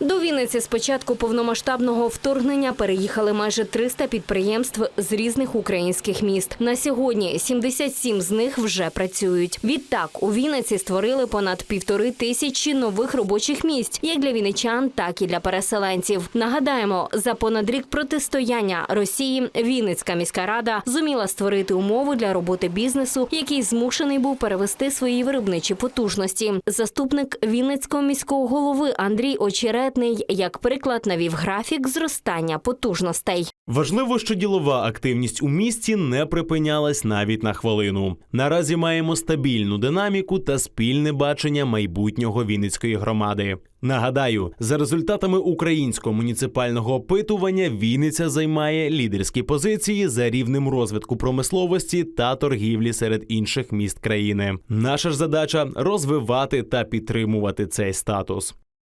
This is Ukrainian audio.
До Вінниці з початку повномасштабного вторгнення переїхали майже 300 підприємств з різних українських міст. На сьогодні 77 з них вже працюють. Відтак у Вінниці створили понад півтори тисячі нових робочих місць, як для вінничан, так і для переселенців. Нагадаємо, за понад рік протистояння Росії Вінницька міська рада зуміла створити умови для роботи бізнесу, який змушений був перевести свої виробничі потужності. Заступник Вінницького міського голови Андрій Очеретний як приклад навів графік зростання потужностей. Важливо, що ділова активність у місті не припинялась навіть на хвилину. Наразі маємо стабільну динаміку та спільне бачення майбутнього Вінницької громади. Нагадаю, за результатами українського муніципального опитування Вінниця займає лідерські позиції за рівнем розвитку промисловості та торгівлі серед інших міст країни. Наша ж задача розвивати та підтримувати цей статус.